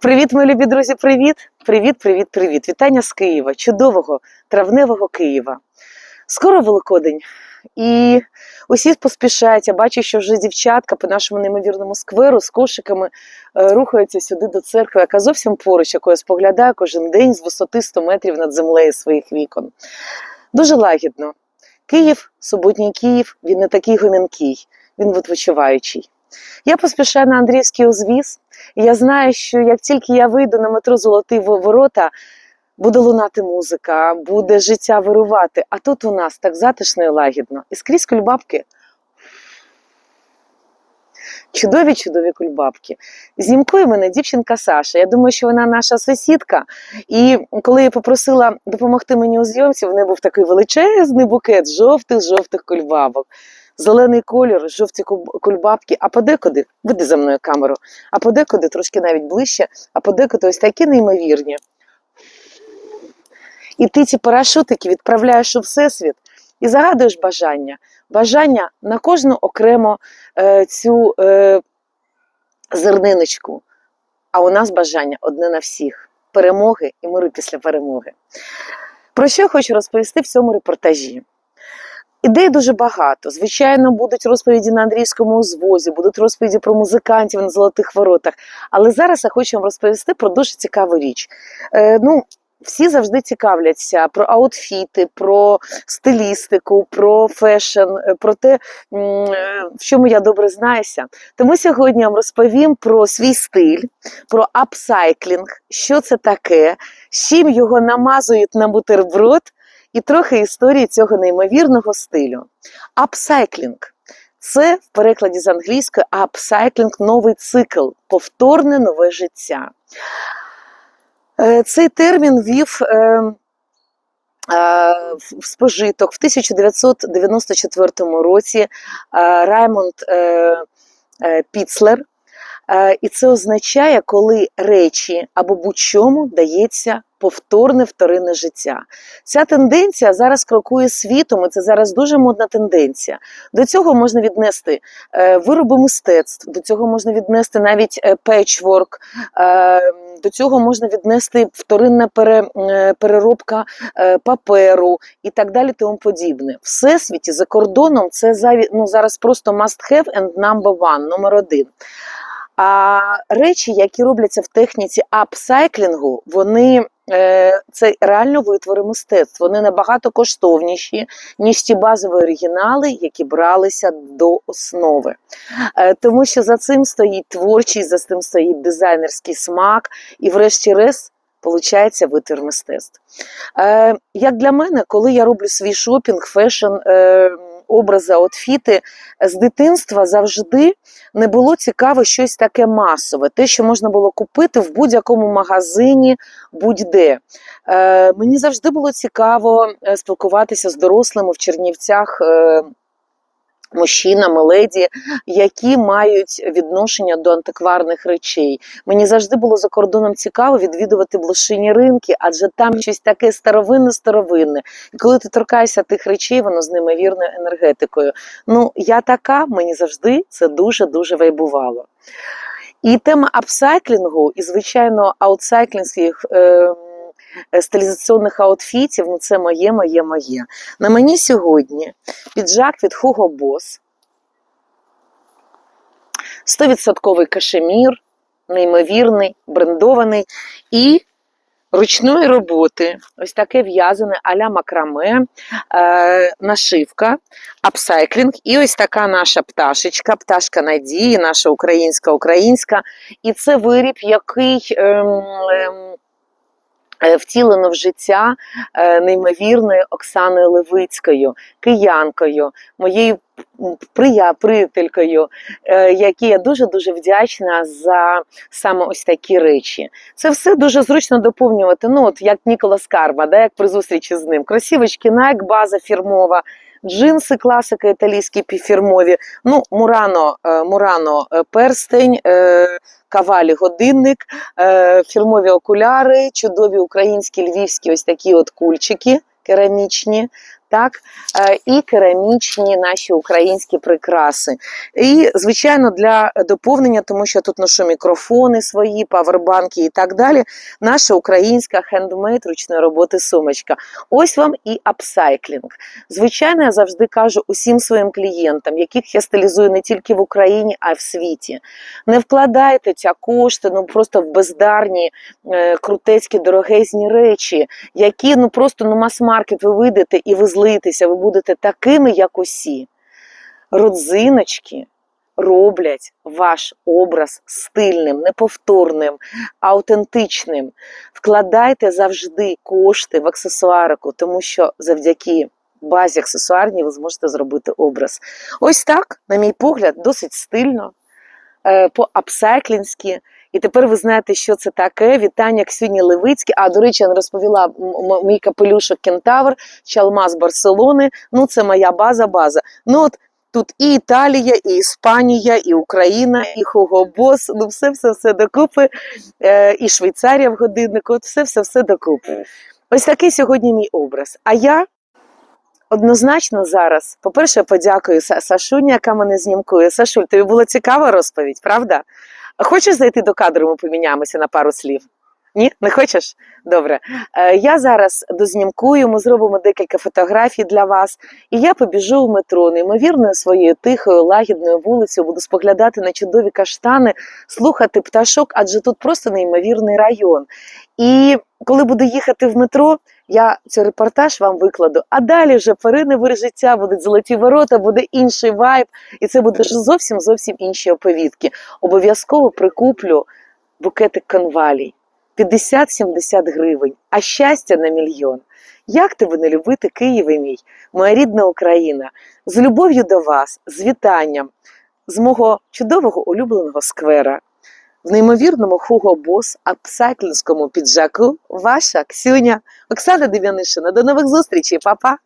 Привіт, мої любі друзі! Привіт! Привіт, привіт, привіт! Вітання з Києва, чудового травневого Києва. Скоро Великодень. І усі поспішають. Я бачу, що вже дівчатка по нашому неймовірному скверу з кошиками е, рухаються сюди до церкви, яка зовсім поруч, яку я споглядаю кожен день з висоти 100 метрів над землею своїх вікон. Дуже лагідно. Київ, суботній Київ, він не такий гомінкий, він відпочиваючий. Я поспішаю на Андріївський узвіз, і я знаю, що як тільки я вийду на метро Золоті ворота, буде лунати музика, буде життя вирувати. А тут у нас так затишно і лагідно. І скрізь кульбабки. Чудові, чудові кульбабки. Знімкує мене дівчинка Саша. Я думаю, що вона наша сусідка. І коли я попросила допомогти мені у зйомці, в неї був такий величезний букет жовтих-жовтих кульбабок. Зелений кольор, жовті кульбабки, а подекуди, веди за мною камеру, а подекуди трошки навіть ближче, а подекуди ось такі неймовірні. І ти ці парашутики відправляєш у всесвіт і загадуєш бажання. Бажання на кожну окремо е, цю е, зерниночку. А у нас бажання одне на всіх перемоги і миру після перемоги. Про що я хочу розповісти в цьому репортажі? Ідей дуже багато. Звичайно, будуть розповіді на андрійському узвозі, будуть розповіді про музикантів на золотих воротах. Але зараз я хочу вам розповісти про дуже цікаву річ. Е, ну, всі завжди цікавляться про аутфіти, про стилістику, про фешн, е, про те, е, в чому я добре знаюся. Тому сьогодні я вам розповім про свій стиль, про апсайклінг, що це таке, з чим його намазують на бутерброд, і трохи історії цього неймовірного стилю. Апсайклінг. Це в перекладі з англійської апсайклінг новий цикл, повторне нове життя. Е, Цей термін вів е, е, в спожиток в 1994 році Раймонд Піцлер. І це означає, коли речі або будь-чому дається повторне вторинне життя. Ця тенденція зараз крокує світом, і це зараз дуже модна тенденція. До цього можна віднести е, вироби мистецтв, до цього можна віднести навіть е, печворк, е, до цього можна віднести вторинна переробка паперу і так далі, тому подібне. Всесвіті за кордоном це ну, зараз просто must have and number one, номер один. А речі, які робляться в техніці апсайклінгу, вони це реально витвори мистецтв. Вони набагато коштовніші, ніж ті базові оригінали, які бралися до основи. Е, тому що за цим стоїть творчість, за цим стоїть дизайнерський смак, і, врешті-решт, Получається витвір мистецтв. Е, як для мене, коли я роблю свій шопінг, фешн, е, образи, отфіти з дитинства завжди не було цікаво щось таке масове, те, що можна було купити в будь-якому магазині, будь-де. Е, мені завжди було цікаво е, спілкуватися з дорослими в Чернівцях. Е, Мужчинами, леді, які мають відношення до антикварних речей. Мені завжди було за кордоном цікаво відвідувати блошині ринки, адже там щось таке старовинне-старовинне. І коли ти торкаєшся тих речей, воно з неймовірною енергетикою. Ну, я така, мені завжди це дуже-дуже вайбувало. І тема апсайклінгу, і, звичайно, аутсайклінгських е, стилізаційних аутфітів, ну це моє, моє, моє. На мені сьогодні піджак від Hugo Boss, 100% кашемір, неймовірний, брендований і ручної роботи. Ось таке в'язане аля макраме, е, нашивка, апсайклінг. І ось така наша пташечка, пташка надії, наша українська українська. І це виріб, який. Ем, е, Втілено в життя е, неймовірною Оксаною Левицькою, киянкою, моєю приятелькою, е, якій я дуже дуже вдячна за саме ось такі речі. Це все дуже зручно доповнювати. Ну, от як Ніколас Карма, да, як при зустрічі з ним. Кросівочки Nike, база фірмова, джинси, класика італійські фірмові. Ну, Мурано, е, Мурано е, перстень. е, Кавалі годинник, фірмові окуляри, чудові українські львівські ось такі от кульчики керамічні. Так, е, і керамічні наші українські прикраси. І, звичайно, для доповнення, тому що тут ношу мікрофони свої, павербанки і так далі. Наша українська хендмейд ручної роботи сумочка. Ось вам і апсайклінг. Звичайно, я завжди кажу усім своїм клієнтам, яких я стилізую не тільки в Україні, а й в світі. Не вкладайте ці кошти ну просто в бездарні, е, крутецькі, дорогезні речі, які ну просто ну мас-маркет ви вийдете і ви злитеся, ви будете такими, як усі. Родзиночки роблять ваш образ стильним, неповторним, аутентичним. Вкладайте завжди кошти в аксесуарику, тому що завдяки базі аксесуарній ви зможете зробити образ. Ось так, на мій погляд, досить стильно, е, по-апсайклінськи. І тепер ви знаєте, що це таке. Вітання Ксюні Левицькій. А до речі, я не розповіла мій капелюшок Кентавр, Чалма з Барселони. Ну, це моя база, база. Ну от тут і Італія, і Іспанія, і Україна, і Хуго Бос. Ну, все, все, все докупи. Е, і Швейцарія в годиннику. От все, все, все докупи. Ось такий сьогодні мій образ. А я однозначно зараз, по-перше, подякую Сашуні, яка мене знімкує. Сашуль, тобі була цікава розповідь, правда? Хочеш зайти до кадру, ми поміняємося на пару слів? Ні, не хочеш? Добре. Е, я зараз дознімкую, ми зробимо декілька фотографій для вас, і я побіжу в метро неймовірною своєю тихою, лагідною вулицею, буду споглядати на чудові каштани, слухати пташок, адже тут просто неймовірний район. І коли буду їхати в метро, я цей репортаж вам викладу, а далі вже перине вир життя, будуть золоті ворота, буде інший вайб, і це буде зовсім зовсім інші оповідки. Обов'язково прикуплю букетик конвалій. 50-70 гривень, а щастя на мільйон. Як тебе не любити, Києве мій, моя рідна Україна, з любов'ю до вас, з вітанням, з мого чудового улюбленого сквера, в неймовірному Хуго Бос, апсайклінському піджаку, ваша Ксюня, Оксана Дев'янишина. До нових зустрічей, па-па!